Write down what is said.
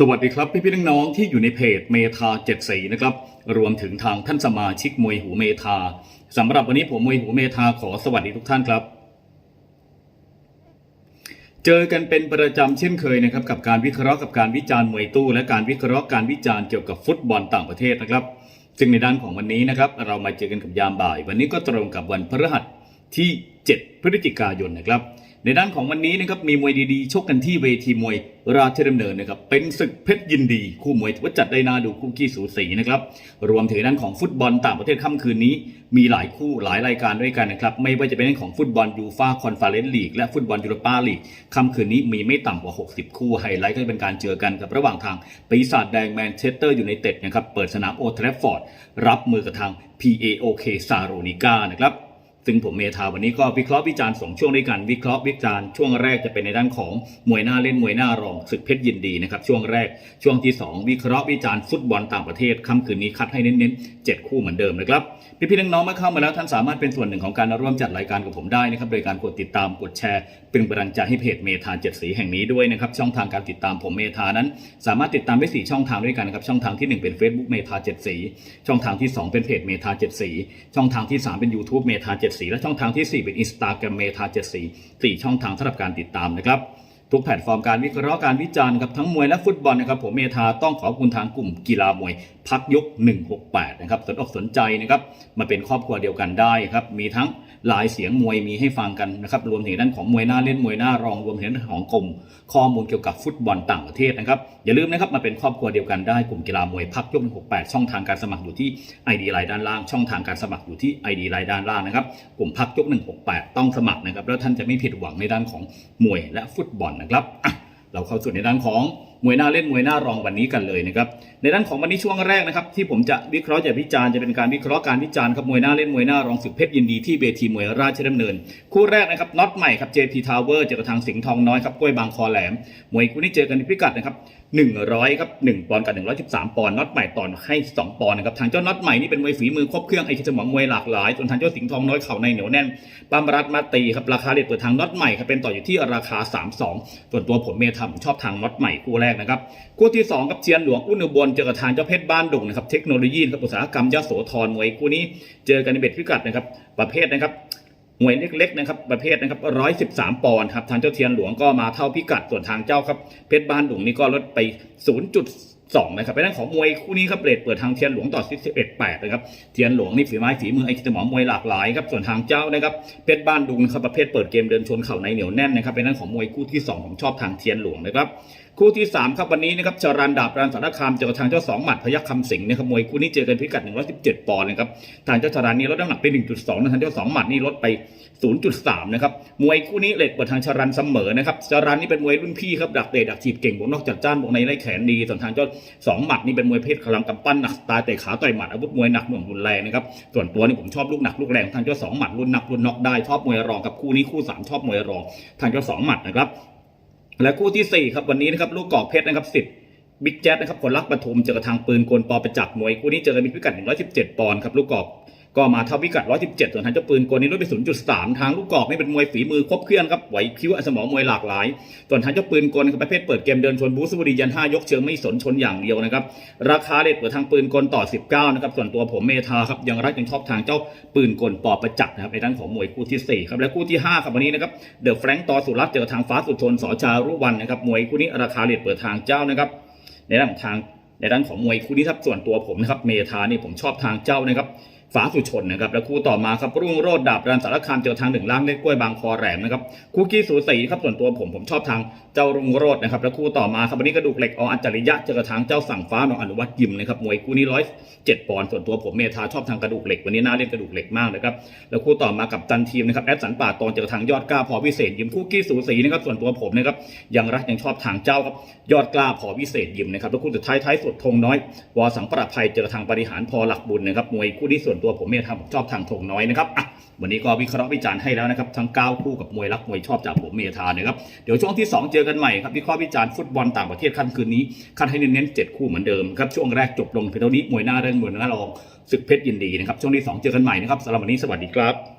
สวัสดีครับพี่พี่น้องๆที่อยู่ในเพจเมทาเจ็ดสีนะครับรวมถึงทางท่านสมาชิกมวยหูเมทาสำหรับวันนี้ผมมวยหูเมทาขอสวัสดีทุกท่านครับ เจอกันเป็นประจำเช่นเคยนะครับกับการวิเคราะห์กับการวิจารณ์มวยตู้ และการวิเคราะห์การวิจารณ์เกี่ยวกับฟุตบอลต่างประเทศนะครับ ซึ่งในด้านของวันนี้นะครับเรามาเจอกันกับยามบ่าย วันนี้ก็ตรงกับวันพฤหัสที่ 7 พฤศจิกายนนะครับ ในด้านของวันนี้นะครับมีมวยดีๆชกกันที่เวทีมวยราชดำเนินนะครับเป็นศึกเพชรยินดีคู่มวยว่าจัดได้นาดูคู่ขี้สูสีนะครับรวมถึงด้านของฟุตบอลต่างประเทศค่ำคืนนี้ มีหลายคู่หลายรายการด้วยกันนะครับไม่ว่าจะเป็นเรื่องของฟุตบอลยูฟาคอนเฟอเรนซ์ลีกและฟุตบอลยูโรปาลีกค่ำคืนนี้มีไม่ต่ำกว่า 60 คู่ไฮไลท์ก็จะเป็นการเจอกันกับระหว่างทางปีศาจแดงแมนเชสเตอร์อยูไนเต็ดนะครับเปิดสนามโอทราฟฟอร์ดรับมือกับทาง PAOK ซาโรนิกานะครับ ซึ่งผมเมธาวันนี้ก็วิเคราะห์วิจารณ์สองช่วงด้วยกันวิเคราะห์วิจารณ์ช่วงแรกจะเป็นในด้านของมวยหน้าเล่นมวยหน้ารองศึกเพชรยินดีนะครับช่วงแรกช่วงที่ 2 วิเคราะห์วิจารณ์ฟุตบอลต่างประเทศค่ำคืนนี้คัดให้เน้นๆ7คู่เหมือนเดิมนะครับพี่พี่น้องๆเมื่อเข้ามาแล้วท่านสามารถเป็นส่วนหนึ่งของการร่วมจัดรายการกับผมได้นะครับโดยการกดติดตามกดแชร์ เป็นกำลังใจให้เพจเมธาเจ็ดสีแห่งนี้ด้วยนะครับช่องทางการติดตามผมเมธานั้น สามารถติดตามได้สี่ช่องทางด้วยกันนะครับช่องทางที่หนึ่งเป็น Facebook เมธาเจ็ดสีช่องทางที่สองเป็นเพจเมธาเจ็ดสีช่องทางที่สามเป็น YouTube เมธาเจ็ดสีและช่องทางที่สี่เป็น Instagram เมธาเจ็ดสีสี่ช่องทางสำหรับการติดตามนะครับ ทุกแพลตฟอร์มการวิเคราะห์การวิจารณ์กับทั้งมวยและฟุตบอลนะครับผมเมธาต้องขอบคุณทางกลุ่มกีฬามวย พักยก 168 นะครับสนอกสนใจนะครับมาเป็นครอบครัวเดียวกันได้ครับมีทั้งหลายเสียงมวยมีให้ฟังกันนะครับรวมถึงด้านของมวยหน้าเล่นมวยหน้ารองรวมถึงด้านของกลุ่มข้อมูลเกี่ยวกับฟุตบอลต่างประเทศนะครับอย่าลืมนะครับมาเป็นครอบครัวเดียวกันได้กลุ่มกีฬามวยพักยก 168 ช่องทางการสมัครอยู่ที่ ID ไลน์ด้านล่าง ช่องทางการสมัครอยู่ที่ ID ไลน์ด้านล่างนะครับกลุ่มพักยก 168 ต้องสมัครนะครับแล้วท่านจะไม่ผิดหวังในด้านของมวยและฟุตบอลนะครับเราเข้าสู่ในด้านของมวยหน้าเล่นมวยหน้ารองวันนี้กันเลยนะครับในด้านของวันนี้ช่วงแรกนะครับที่ผมจะวิเคราะห์จะวิจารณ์จะเป็นการวิเคราะห์การวิจารณ์ครับมวยหน้าเล่นมวยหน้ารองศึกเพชรยินดีที่เวทีมวยราชดำเนิน คู่แรกนะครับน็อตใหม่ครับ JP Tower เจอกับทางสิงห์ทองน้อยครับกล้วยบางคอแหลมมวยคู่นี้เจอกันในพิกัดนะครับ100ครับ1ปอนด์กับ 113 ปอนด์น็อตใหม่ตอนให้ 2 ปอนด์นะครับทางเจ้าน็อตใหม่นี่เป็นมวยฝีมือครบเครื่องไอ้สมองมวยหลากหลายส่วนทางเจ้าสิงห์ทองน้อยเข่าในเหนียวแน่นปั๊มรัดมาตีครับราคาเลทเปิดทางน็อตใหม่ครับเป็นต่ออยู่ที่ราคา 32 ส่วนตัวผมเมทำผมชอบทางน็อตใหม่คู่แรกนะครับคู่ที่2กับเชียนหลวงอุ้นอุบลเจอกับทางเจ้าเพชรบ้านดุงนะครับเทคโนโลยีครับอุตสาหกรรมยโสธรมวยคู่นี้เจอกันในเบ็ดพิกัดนะครับประเภทนะครับมวยเล็กๆนะครับประเภทนะครับ113ปอนด์ครับทางเจ้าเทียนหลวงก็มาเท่าพิกัดส่วนทางเจ้าครับเพชรบ้านดุงนี่ก็ลดไป0.2นย์จุดสองนะครับเป็นเรื่องของมวยคู่นี้ครับเรทเปิดทางเทียนหลวงต่อ11.8นะครับเทียนหลวงนี่ฝีไม้ฝีมือไอ้สมองมวยหลากหลายครับส่วนทางเจ้านะครับเพชรบ้านดุงนะครับประเภทเปิดเกมเดินชนเข่าในเหนียวแน่นนะครับเป็นเรื่องของมวยคู่ที่สองผมชอบทางเทียนหลวงนะครับ คู่ที่ 3 ครับวันนี้นะครับจรันดาบรันสารคามเจอกับทางเจ้าสองหมัดพยัคฆ์คำสิงห์นะครับมวยคู่นี้เจอกันพิกัด 117 ปอนด์นะครับทางเจ้าจรันนี่ลดน้ำหนักไป 1.2นะทางเจ้าสองหมัดนี่ลดไป 0.3 นะครับมวยคู่นี้เลทเปิดทางจรันเสมอนะครับจรันนี่เป็นมวยรุ่นพี่ครับดักเตะดักถีบเก่งบวกนอกจากจ้านบวกในไล่แขนดีส่วนทางเจ้าสองหมัดนี่เป็นมวยเพศพลังกำปั้นหนักสไตล์เตะขาต่อยหมัดอาวุธมวยหนักหน่วงรุนแรงนะครับส่วนตัวนี่ผมชอบลูกหนักลูกแรงทางเจ้าสองหมัดรุ่นหนักรุ่นนอกได้ชอบมวยรองกับคู่นี้คู่สามชอบมวยรองทางเจ้าสองหมัดนะครับ และคู่ที่ 4 ครับวันนี้นะครับลูกกอกเพชรนะครับสิบบิ๊กแจ๊ดนะครับคนรักปฐมเจอกับทางปืนกลปอประจักษ์มวยคู่นี้เจอกันมีพิกัด 117 ปอนด์ครับลูกกอก ก็มาเท่าพิกัด 117 ส่วนทางเจ้าปืนกลนี้ลดไป 0.3 ทางลูกกอกนี่เป็นมวยฝีมือครบเครื่องครับไหวพริ้วสมองมวยหลากหลาย ส่วนทางเจ้าปืนกลประเภทเปิดเกมเดินชนบูสบุรียัน 5 ยกเชิงไม่สนชนอย่างเดียวนะครับ ราคาเลทเปิดทางปืนกลต่อ 19 นะครับ ส่วนตัวผมเมธาครับยังรักยังชอบทางเจ้าปืนกลปอประจักษ์นะครับในด้านของมวยคู่ที่ 4 ครับ และคู่ที่ 5 ครับวันนี้นะครับ เดอะแฟรงค์ต่อสุรัตเจอทางฟ้าสุทนสอจารุวันนะครับ มวยคู่นี้ราคาเลทเปิดทางเจ้านะครับ ในด้านของทางในด้านของมวยคู่นี้ครับส่วนตัวผมนะครับเมธานี่ผมชอบทางเจ้านะครับ ฟ้าสุชนนะครับและคู่ต่อมาครับรุ่งโรดดาบรันสารคามเจอทางหนึ่งล่างเล็กกล้วยบางคอแหลมนะครับคู่กี้สูสีครับส่วนตัวผมผมชอบทางเจ้ารุ่งโรดนะครับและคู่ต่อมาครับวันนี้กระดูกเหล็กออัจฉริยะเจอกับทางเจ้าสั่งฟ้าหนองอนุวัตยิมนะครับมวยคู่นี้ร้อยเจ็ดปอนด์ส่วนตัวผมเมธาชอบทางกระดูกเหล็กวันนี้น่าเล่นกระดูกเหล็กมากนะครับแล้วคู่ต่อมากับตันทีมนะครับแอดสันป่าตอนเจอกับทางยอดกล้าพอวิเศษยิมคู่กี้สูสีนะครับส่วนตัวผมนะครับยังรักยังชอบทางเจ้าครับยอดกล้าพอวิเศษยิมนะครับแล้วคู่สุดท้ายท้ายสุดธงน้อยวอสังประภัยเจอทางบริหารพอหลักบุญนะครับมวยคู่นี้ส่วนตัวผมเมธาผมชอบทางธงน้อยนะครับอะวันนี้ก็วิเคราะห์วิจารณ์ให้แล้วนะครับทั้ง9คู่กับมวยรักมวยชอบจากผมเมธานะครับเดี๋ยวช่วงที่ 2 เจอกันใหม่ครับวิเคราะห์วิจารณ์ฟุตบอลต่างประเทศค่นคืนนี้คันให้เน้นๆ7คู่เหมือนเดิมครับช่วงแรกจบลงเพียงเท่านี้มวยหน้าเรื่องมวยหน้ารองศึกเพชรยินดีนะครับช่วงที่ 2 เจอกันใหม่นะครับสำหรับวันนี้สวัสดีครับ